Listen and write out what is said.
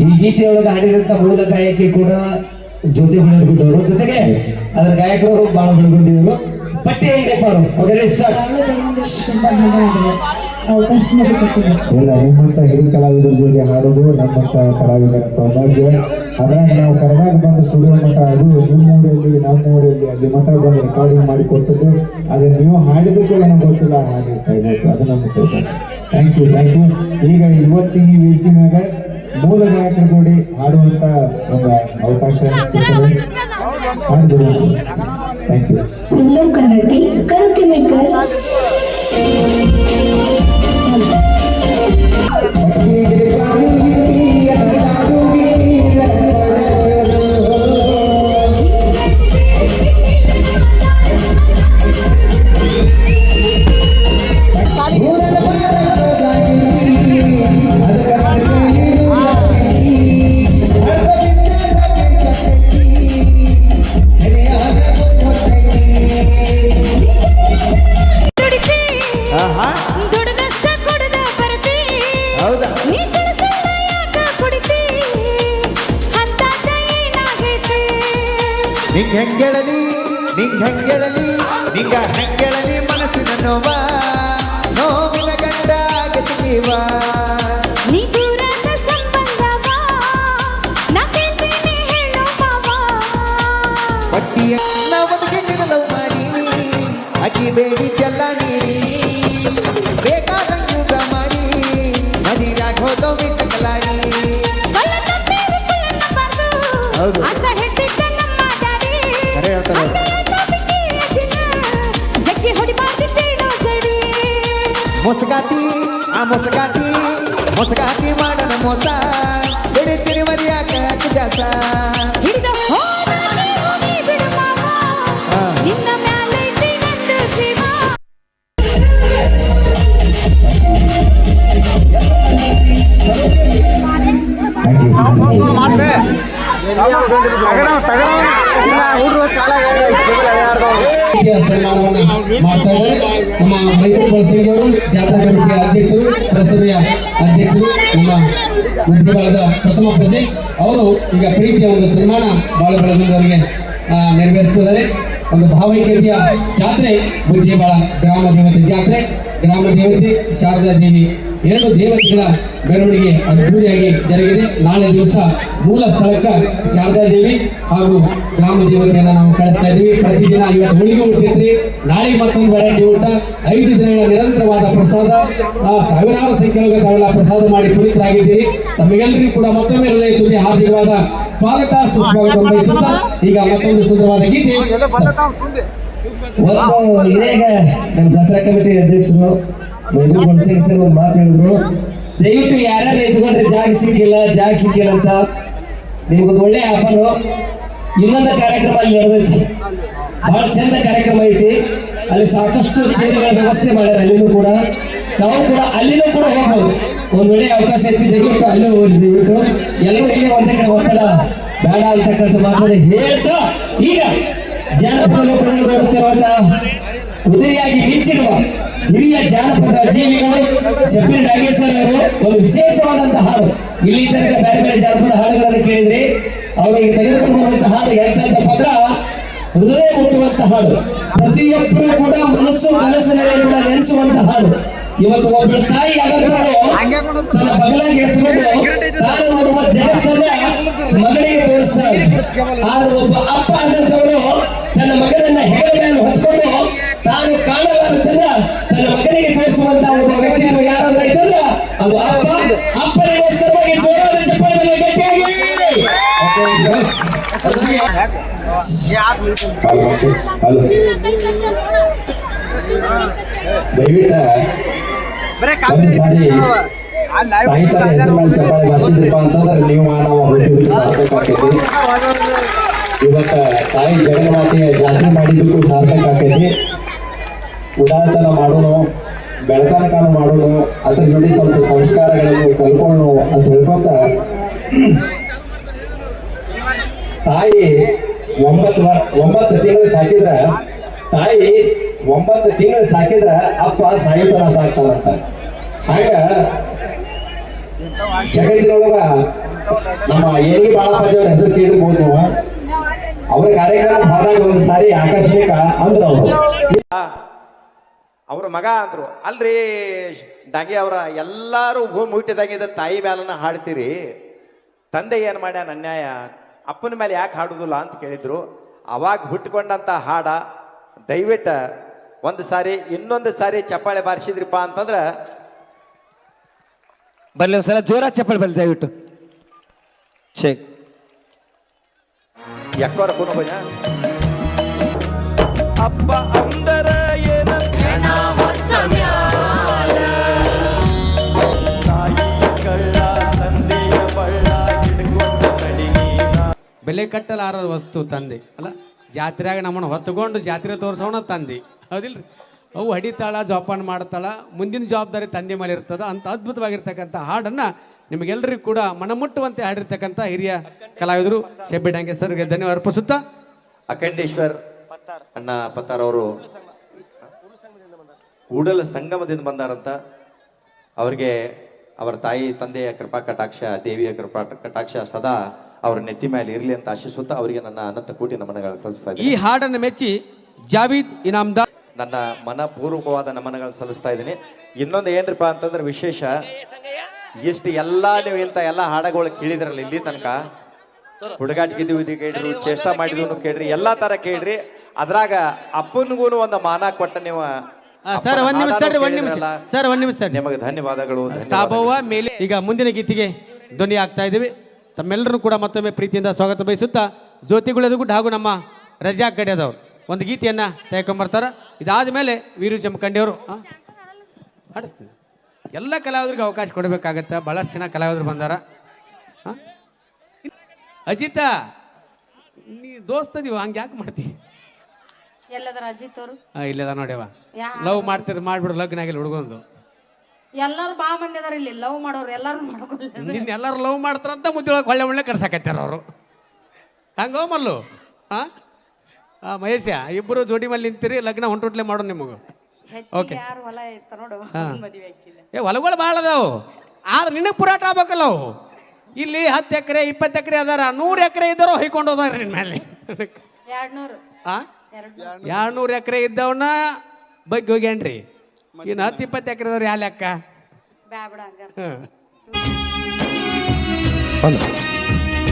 ಈ ಗೀತೆಯೊಳಗೆ ಹಾಡಿದಂತ ಮೂಲ ಗಾಯಕಿ ಕೂಡ ಜೊತೆ ಗುಡವರು ಜೊತೆಗೆ ಅದರ ಗಾಯಕರು ಬಹಳ ಬೆಳಗುಂದಿವರು ಪಟ್ಟಿ ಅಂಗಡಿಯಪ್ಪ ಅವರು ಸ್ಟಾರ್ಟ್ ಇಲ್ಲ ನಿಮ್ಮಂತ ಹಿರಿಯ ಕಲಾವಿದರ ಜೊತೆ ಹಾಡೋದು ನಮ್ಮಂತ ಕಲಾವಿದರ ಸೌಭಾಗ್ಯ. ಅದ್ರಾಗ ನಾವು ಕರ್ನಾಟಕ ಬಂದ ಸ್ಟುಡಿಯೋ ಮಟ್ಟ ಅದು ನಿಮ್ಮೂರಲ್ಲಿ ನಮ್ಮೂರಲ್ಲಿ ಅಲ್ಲಿ ಮಾತ್ರ ಬಂದು ರೆಕಾರ್ಡಿಂಗ್ ಮಾಡಿ ಕೊಟ್ಟದ್ದು. ಅದನ್ನ ನೀವು ಹಾಡಿದಕ್ಕೂ ನನಗೆ ಗೊತ್ತಿಲ್ಲ ಹಾಗೆ ಕಾಯ್ಬೇಕು ಅದು ನಮ್ಮ ಸೌಭಾಗ್ಯ. ಥ್ಯಾಂಕ್ ಯು ಥ್ಯಾಂಕ್ ಯು ಈಗ ಇವತ್ತಿನ ಈ ವೇದಿಕೆ ಮ್ಯಾಗ ಮೂಲ ಗಾಯಕರ ಜೋಡಿ ಹಾಡುವಂತ ಒಂದು ಅವಕಾಶ ಸಿಗ್ತದೆ ಹಾಡಿದ್ರು ಥ್ಯಾಂಕ್ ಯು ಇಲ್ಲೂ ಕನ್ನಡಿ ಕರುಕೆ ಮೇಕರ್ ಹೆಂಗೆಳಲಿ ನಿಂಗ್ ಹೆಂಗೆಳಲಿ ನಿಂಗ ಹೆಂಗೆಳಲಿ ಮನಸ್ಸಿನ ನೋವ ನೋವಿನ ಗಂಡ ಗತಿವ ಪಟ್ಟಿಯ ನಾವೊಂದು ಗಂಡಿನ ಲವ್ ಮಾಡಿ ಅಕ್ಕಿ ಬೇಡಿ ಚೆಲ್ಲ ನೀಡಿ ಬೇಕಾದಂಗ ಮಾಡಿ ಮದಿರಾಗ ಹೋದೋ ಬಿಟ್ಟು ಕಲಾಡಿ. ಹೌದು. मुस्काती आ मुस्काती मुस्काती ಮಾಡ್ತಾರೆ ನಮ್ಮ ಮೈತ್ರಿ ಬಳಸಂಗಿ ಅವರು ಜಾತ್ರಾ ಕಮಿಟಿಯ ಅಧ್ಯಕ್ಷರು ಪುರಸಭೆಯ ಅಧ್ಯಕ್ಷರು ನಮ್ಮ ಉದ್ಯಮದ ಪ್ರಥಮ ಪ್ರಜೆ ಅವರು ಈಗ ಪ್ರೀತಿಯ ಒಂದು ಸನ್ಮಾನ ಬಹಳ ಬೆಳೆದಿಂದ ಅವರಿಗೆ ನೆರವೇರಿಸ್ತಿದ್ದಾರೆ ಒಂದು ಭಾವೈಕ್ಯತೆಯ ಜಾತ್ರೆ ಬುದ್ಧಿಬಾಳ ಗ್ರಾಮ ದೇವತೆ ಜಾತ್ರೆ ಗ್ರಾಮ ದೇವತೆ ಶಾರದಾ ದೇವಿ ಎರಡು ದೇವತೆಗಳ ಮೆರವಣಿಗೆ ಅದ್ದೂರಿಯಾಗಿ ಜರುಗಿದೆ ನಾಳೆ ದಿವಸ ಮೂಲ ಸ್ಥಳಕ್ಕೆ ಶಾರದಾ ದೇವಿ ಹಾಗೂ ಗ್ರಾಮ ದೇವತೆಯನ್ನ ನಾವು ಕಳಿಸ್ತಾ ಇದ್ದೀವಿ. ಪ್ರತಿದಿನ ಇವತ್ತು ಹೋಳಿಗೆ ಊಟೈತ್ರಿ ನಾಳೆ ಮತ್ತೊಂದು ವೆರೈಟಿ ಊಟ. ಐದು ದಿನಗಳ ನಿರಂತರವಾದ ಪ್ರಸಾದ. ಸಾವಿರಾರು ಸಂಖ್ಯೆಯೊಳಗೆ ತಾವೆಲ್ಲ ಪ್ರಸಾದ ಮಾಡಿ ಪುನೀತರಾಗಿದ್ದೀರಿ. ತಮಗೆಲ್ಲರಿಗೂ ಕೂಡ ಮತ್ತೊಮ್ಮೆ ಹೃದಯ ತುಂಬಿ ಹಾರ್ದಿಕವಾದ ಸ್ವಾಗತ. ಸುಸ್ವಾಗತ ಬಯಸುತ್ತಾ ಈಗ ಮತ್ತೊಂದು ಸುಂದರವಾದ ಗೀತೆ. ಒಂದು ನಮ್ಮ ಜಾತ್ರಾ ಕಮಿಟಿ ಅಧ್ಯಕ್ಷರು ಮಾತು ಹೇಳಿದ್ರು. ದಯವಿಟ್ಟು ಯಾರ್ಯಾರು ಎದ್ಕೊಂಡ್ರೆ ಜಾಗ ಸಿಕ್ಕಿಲ್ಲ ಜಾಗ ಸಿಕ್ಕಿಲ್ಲ ಅಂತ. ನಿಮ್ಗೊಂದು ಒಳ್ಳೆ ಆಫರು. ಇನ್ನೊಂದು ಕಾರ್ಯಕ್ರಮ ಅಲ್ಲಿ ನಡೆದೈತಿ. ಬಹಳ ಚಂದ ಕಾರ್ಯಕ್ರಮ ಐತಿ. ಅಲ್ಲಿ ಸಾಕಷ್ಟು ಚೇರ್ಗಳ ವ್ಯವಸ್ಥೆ ಮಾಡ್ಯಾರ ಅಲ್ಲಿನೂ ಕೂಡ. ನಾವು ಕೂಡ ಅಲ್ಲಿನೂ ಕೂಡ ಹೋಗ್ಬೋದು. ಒಂದ್ ವೇಳೆ ಅವಕಾಶ ಐತಿ ದಯವಿಟ್ಟು ಅಲ್ಲೂ ಹೋಗಿ ದಯವಿಟ್ಟು ಎಲ್ಲರೂ ಇಲ್ಲಿ ಒಂದೇ ಕಡೆ ಒತ್ತಡ. ಬೇಡ ಅಂತಕ್ಕಂಥ ಮಾತಾಡಿ ಹೇಳ್ತಾ ಈಗ ಜಾನಪದ ಲೋಕದಲ್ಲಿ ಬರುತ್ತಿರುವಂತ ಕುದುರೆಯಾಗಿ ಮಿಂಚಿರುವ ಹಿರಿಯ ಜಾನಪದ ಜೀವಿಗಳು ಶಫೀರ್ ನಾಗೇಶ್ವರ ಅವರು ಒಂದು ವಿಶೇಷವಾದಂತಹ ಹಾಡು. ಇಲ್ಲಿ ತನಕ ಬೇರೆ ಬೇರೆ ಜಾನಪದ ಹಾಡುಗಳನ್ನು ಕೇಳಿದ್ರೆ. ಅವರಿಗೆ ತೆಗೆದುಕೊಂಡು ಬರುವಂತ ಹಾಡು ಎಂತ ಪದ ಹೃದಯ ಮುಟ್ಟುವಂತಹ ಹಾಡು. ಪ್ರತಿಯೊಬ್ಬರು ಕೂಡ ಮನಸ್ಸು ಮನಸ್ಸಿನಲ್ಲಿ ಕೂಡ ನೆನೆಸುವಂತಹ ಹಾಡು. ಇವತ್ತು ಒಬ್ಬಳು ತಾಯಿ ಆಗಂತವಳು ತನ್ನ ಬಗಲಾಗಿ ತಾನು ನೋಡುವ ಜಗತ್ತನ್ನ ಮಗಳಿಗೆ ತೋರಿಸ್ತಾರೆ ಆದ್ರೆ ಒಬ್ಬ ಅಪ್ಪ ಆದಂತವಳು ತನ್ನ ಮಗನನ್ನ ಹೆಗಲ ಮೇಲೆ ಹೊತ್ಕೊಂಡು ತಾನು ಕಾಣಲಾರದನ್ನ ತನ್ನ ಮಗನಿಗೆ ತೋರಿಸುವಂತ ದಯವಿಟ್ಟು ಒಂದು ಸಾರಿ ತಾಯಿ ಹೆಸರು ಅಂತಂದ್ರೆ ನೀವು ನಾವು ಸಾರ್ಥಕ ಆಕೈತಿ ಇವತ್ತ ತಾಯಿ ಜಗನ್ಮಾತೆಯ ಜಾತ್ರೆ ಮಾಡಿದ್ದಕ್ಕೂ ಸಾರ್ಥಕ ಆಕೈತಿ ಉದಾಹತನ ಮಾಡೋಣ ಬೆಳಕಾನ ಮಾಡೋಣ ಅದ್ರ ಜೊತೆ ಸ್ವಲ್ಪ ಸಂಸ್ಕಾರಗಳನ್ನು ಕಲ್ಕೊಳ್ಳೋಣ ಅಂತ ಹೇಳ್ಕೊಂತ ತಾಯಿ ಒಂಬತ್ತು ಒಂಬತ್ತು ತಿಂಗಳು ಸಾಕಿದ್ರ ತಾಯಿ ಒಂಬತ್ತು ತಿಂಗಳು ಸಾಕಿದ್ರ ಅಪ್ಪ ಸಾಯಿತನ ಸಾಕ್ತಾನಂತ. ಹಾಗ ಜಗತ್ತಿನೊಳಗ ನಮ್ಮ ಏನಿಗೆ ಬಾಳಪ್ಪಾಜಿ ಅವ್ರ ಹೆಸರು ಕೇಳಿರ್ಬೋದು ಅವ್ರ ಕಾರ್ಯಕ್ರಮ ಹೋದಾಗ ಒಂದು ಸಾರಿ ಆಕಸ್ಮಿಕ ಅಂದ್ರ ಅವರು. ಅವ್ರ ಮಗ ಅಂದ್ರು, ಅಲ್ರಿ ಡಾಗಿ ಅವರ ಎಲ್ಲಾರು ಭೂಮಿ ಹುಟ್ಟಿದಾಗಿದ್ದ ತಾಯಿ ಬ್ಯಾಲನ್ನ ಹಾಡ್ತೀರಿ, ತಂದೆ ಏನು ಮಾಡ್ಯಾನ ಅನ್ಯಾಯ? ಅಪ್ಪನ ಮೇಲೆ ಯಾಕೆ ಹಾಡೋದಿಲ್ಲ ಅಂತ ಕೇಳಿದ್ರು. ಅವಾಗ ಹುಟ್ಕೊಂಡಂಥ ಹಾಡ ದಯವಿಟ್ಟು ಒಂದು ಸಾರಿ ಇನ್ನೊಂದು ಸಾರಿ ಚಪ್ಪಾಳೆ ಬಾರಿಸಿದ್ರಿಪ್ಪ ಅಂತಂದ್ರೆ ಬರ್ಲಿ ಒಂದ್ಸಲ ಜೋರ ಚಪ್ಪಾಳೆ ಬರ್ಲಿ ದಯವಿಟ್ಟು. ಚೆಕ್ ಎಕ್ಕೋರ ಅಪ್ಪ ಅಂದರ ಏನ ಬೆಲೆ ಕಟ್ಟಲಾರದ ವಸ್ತು ತಂದೆ. ಅಲ್ಲ, ಜಾತ್ರೆಯಾಗ ನಮ್ಮನ್ನು ಹೊತ್ತುಕೊಂಡು ಜಾತ್ರೆ ತೋರಿಸೋಣ ತಂದೆ. ಹೌದಿಲ್ರಿ? ಅವು ಹಡಿತಾಳ ಜೋಪಾನ ಮಾಡ್ತಾಳ, ಮುಂದಿನ ಜವಾಬ್ದಾರಿ ತಂದೆ ಮೇಲೆ ಇರ್ತದ. ಅಂತ ಅದ್ಭುತವಾಗಿರ್ತಕ್ಕಂಥ ಹಾಡನ್ನು ನಿಮಗೆಲ್ಲರಿಗೂ ಕೂಡ ಮನಮುಟ್ಟುವಂತೆ ಹಾಡಿರ್ತಕ್ಕಂಥ ಹಿರಿಯ ಕಲಾವಿದರು ಶೆಬ್ಬಿ ಡಾಂಗೆ ಸರ್ಗೆ ಧನ್ಯವಾದ ಅರ್ಪಿಸುತ್ತಾ. ಅಖಂಡೇಶ್ವರ್ ಅಣ್ಣ ಪತ್ತಾರ್ ಅವರು ಕೂಡಲ ಸಂಗಮದಿಂದ ಬಂದಾರಂತ. ಅವ್ರಿಗೆ ಅವರ ತಾಯಿ, ತಂದೆಯ ಕೃಪಾ ಕಟಾಕ್ಷ, ದೇವಿಯ ಕೃಪಾ ಕಟಾಕ್ಷ ಸದಾ ಅವ್ರ ನೆತ್ತಿ ಮೇಲೆ ಇರಲಿ ಅಂತ ಆಶಿಸುತ್ತಾ ಅವರಿಗೆ ನನ್ನ ಅನಂತ ಕೋಟಿ ನಮನಗಳನ್ನು ಸಲ್ಲಿಸ್ತಾ ಈ ಇದ್ದೀನಿ. ಹಾಡನ್ನು ಮೆಚ್ಚಿ ಜಾವೀದ್ ಇನಾಮ್ದಾರ್ ನನ್ನ ಮನಪೂರ್ವಕವಾದ ನಮನಗಳನ್ನು ಸಲ್ಲಿಸ್ತಾ ಇದ್ದೀನಿ. ಇನ್ನೊಂದು ಏನ್ರಿಪ್ಪ ಅಂತಂದ್ರೆ ವಿಶೇಷ ಇಷ್ಟು ಎಲ್ಲ ನೀವು ಇಂಥ ಎಲ್ಲ ಹಾಡಗಳು ಕೇಳಿದ್ರಲ್ಲ ಇಲ್ಲಿ ತನಕ? ಹುಡುಗಾಟಿಗಿದ್ದು ಇದು ಕೇಳ್ರಿ ಚೇಷ್ಟಾ ಮಾಡಿದ್ರು ಕೇಳ್ರಿ ಎಲ್ಲಾ ತರ ಕೇಳ್ರಿ ಅದ್ರಾಗ ಅಪ್ಪನಿಗೂ ಒಂದು ಮಾನ ಕೊಟ್ಟ ನೀವು ಸರ್ ಒಂದ್ ನಿಮಿಷ ತಡ್ರಿ ಒಂದ್ ನಿಮಿಷ. ಸರ್ ಒಂದ್ ನಿಮಿಷ ತಡ್ರಿ. ನಿಮಗೆ ಧನ್ಯವಾದಗಳು ಧನ್ಯವಾದಗಳು. ಸಾಬವ್ವ ಮೇಲೆ ಈಗ ಮುಂದಿನ ಗೀತೆಗೆ ಧ್ವನಿ ಆಗ್ತಾ ಇದ್ದೀವಿ. ತಮ್ಮೆಲ್ಲರೂ ಕೂಡ ಮತ್ತೊಮ್ಮೆ ಪ್ರೀತಿಯಿಂದ ಸ್ವಾಗತ ಬಯಸುತ್ತಾ ಜ್ಯೋತಿಗುಳೆದುಗುಡ್ ಹಾಗೂ ನಮ್ಮ ರಜಾ ಕಡೆಯದವರು ಒಂದು ಗೀತೆಯನ್ನು ತೆಗೆಕೊಂಬರ್ತಾರ ಇದಾದ ಮೇಲೆ ವೀರು ಜಮಖಂಡಿಯವರು ಹಾಡಿಸ್ತೀನಿ. ಎಲ್ಲ ಕಲಾವಿದರಿಗೆ ಅವಕಾಶ ಕೊಡಬೇಕಾಗತ್ತೆ. ಭಾಳಷ್ಟು ಜನ ಕಲಾವಿದರು ಬಂದಾರ? ಅಜಿತ ನೀ ದೋಸ್ತದೀವ ಹಂಗೆ ಯಾಕೆ ಮಾಡ್ತಿ? ಎಲ್ಲದರ ಅಜಿತ್ ಅವರು. ಇಲ್ಲದ ನೋಡ್ಯವ. ಲವ್ ಮಾಡ್ತಿರ್ ಮಾಡ್ಬಿಡು ಲಗ್ನ ಆಗಿಲ್ಲ ಹುಡುಗೊಂದು. ಎಲ್ಲಾರು ಭಾಳ ಮಂದಿ ಅದಾರ ಇಲ್ಲಿ ಲವ್ ಮಾಡೋರು ಎಲ್ಲಾರು ಮಾಡ್ಕೊಳ್ಳಿ ನಿನ್ನ ಎಲ್ಲರೂ ಲವ್ ಮಾಡ್ತಾರಂತ ಮುದ್ದೊಳಗೆ ಒಳಗೆ ಒಳ್ಳೆ ಕರ್ಸಕತ್ತಾರ ಅವರು. ಹಂಗೋ ಮಲ್ಲು. ಹಾಂ ಆ ಮಹೇಶ ಇಬ್ಬರು ಜೋಡಿ ಮೇಲೆ ನಿಂತಿರಿ ಲಗ್ನ ಹೊಂಟುಟ್ಲೆ ಮಾಡೋ ನಿಮಗೆ. ಓಕೆ. ಯಾರು ಹೊಲ ಇರ್ತಾರ ನೋಡು ಮದುವೆ ಹಾಕಿಲ್ಲ ಏ ಹೊಲಗಳು ಭಾಳ ಅದಾವು. ಆದ್ರೆ ನಿನಗೆ ಪುರಾಟ ಆಗ್ಬೇಕಲ್ಲ ಅವು. ಇಲ್ಲಿ ಹತ್ತು ಎಕರೆ ಇಪ್ಪತ್ತು ಎಕರೆ ಅದಾರ ನೂರು ಎಕರೆ ಇದ್ದಾರೋ ಹೊಯ್ಕೊಂಡು ಹೋದಾರ ನಿನ್ನ ಮೇಲೆ ಎರಡ್ ನೂರು ಆ? ಎರಡ್ ಎರಡು ನೂರು ಎಕರೆ ಇದ್ದವನ್ನ ಬಗ್ಗೆ ಹೋಗ್ಯಾನ್ರಿ. ಇನ್ನು ಹತ್ತು ಇಪ್ಪತ್ತು ಎಕರೆದವ್ರು ಯಾ ಲೆಕ್ಕ? ಬ್ಯಾಡ ಹಂಗಾರ. ಹ್ಮ್.